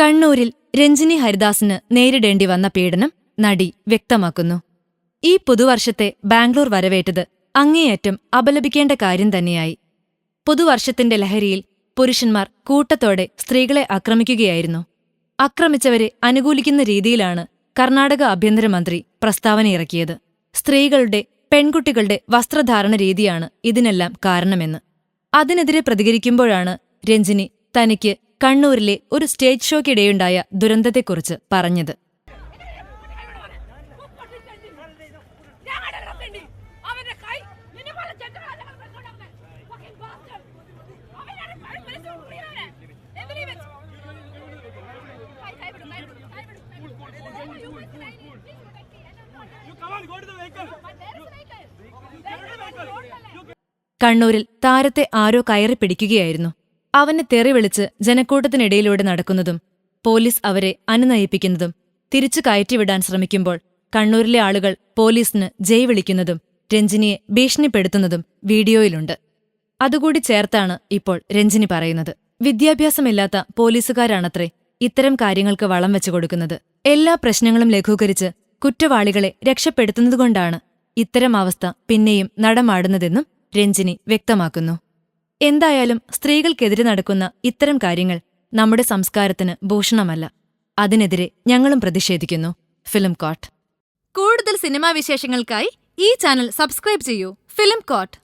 കണ്ണൂരിൽ രഞ്ജിനി ഹരിദാസിന് നേരിടേണ്ടി വന്ന പീഡനം നടി വ്യക്തമാക്കുന്നു. ഈ പുതുവർഷത്തെ ബാംഗ്ലൂർ വരവേറ്റത് അങ്ങേയറ്റം അപലപിക്കേണ്ട കാര്യം തന്നെയായി. പുതുവർഷത്തിന്റെ ലഹരിയിൽ പുരുഷന്മാർ കൂട്ടത്തോടെ സ്ത്രീകളെ ആക്രമിക്കുകയായിരുന്നു. ആക്രമിച്ചവരെ അനുകൂലിക്കുന്ന രീതിയിലാണ് കർണാടക ആഭ്യന്തരമന്ത്രി പ്രസ്താവനയിറക്കിയത് സ്ത്രീകളുടെ പെൺകുട്ടികളുടെ വസ്ത്രധാരണ രീതിയാണ് ഇതിനെല്ലാം കാരണമെന്ന്. അതിനെതിരെ പ്രതികരിക്കുമ്പോഴാണ് രഞ്ജിനി തനിക്ക് കണ്ണൂരിലെ ഒരു സ്റ്റേജ് ഷോയ്ക്കിടെയുണ്ടായ ദുരന്തത്തെക്കുറിച്ച് പറഞ്ഞത്. You Come on, go to the vehicle. കണ്ണൂരിൽ താരത്തെ ആരോ കയറി പിടിക്കുകയായിരുന്നു. അവനെ തെറി വിളിച്ച് ജനക്കൂട്ടത്തിനിടയിലൂടെ നടക്കുന്നതും പോലീസ് അവരെ അനുനയിപ്പിക്കുന്നതും തിരിച്ചു കയറ്റിവിടാൻ ശ്രമിക്കുമ്പോൾ കണ്ണൂരിലെ ആളുകൾ പോലീസിന് ജയ് വിളിക്കുന്നതും രഞ്ജിനിയെ ഭീഷണിപ്പെടുത്തുന്നതും വീഡിയോയിലുണ്ട്. അതുകൂടി ചേർത്താണ് ഇപ്പോൾ രഞ്ജിനി പറയുന്നത്. വിദ്യാഭ്യാസമില്ലാത്ത പോലീസുകാരാണത്രേ ഇത്തരം കാര്യങ്ങൾക്ക് വളം വെച്ചു കൊടുക്കുന്നത്. എല്ലാ പ്രശ്നങ്ങളും ലഘൂകരിച്ച് കുറ്റവാളികളെ രക്ഷപ്പെടുത്തുന്നതുകൊണ്ടാണ് ഇത്തരം അവസ്ഥ പിന്നെയും നടമാടുന്നതെന്നും രഞ്ജിനി വ്യക്തമാക്കുന്നു. എന്തായാലും സ്ത്രീകൾക്കെതിരെ നടക്കുന്ന ഇത്തരം കാര്യങ്ങൾ നമ്മുടെ സംസ്കാരത്തിന് ഭൂഷണമല്ല. അതിനെതിരെ ഞങ്ങളും പ്രതിഷേധിക്കുന്നു. Film coat. കൂടുതൽ സിനിമാ വിശേഷങ്ങൾക്കായി ഈ ചാനൽ സബ്സ്ക്രൈബ് ചെയ്യൂ. Film coat.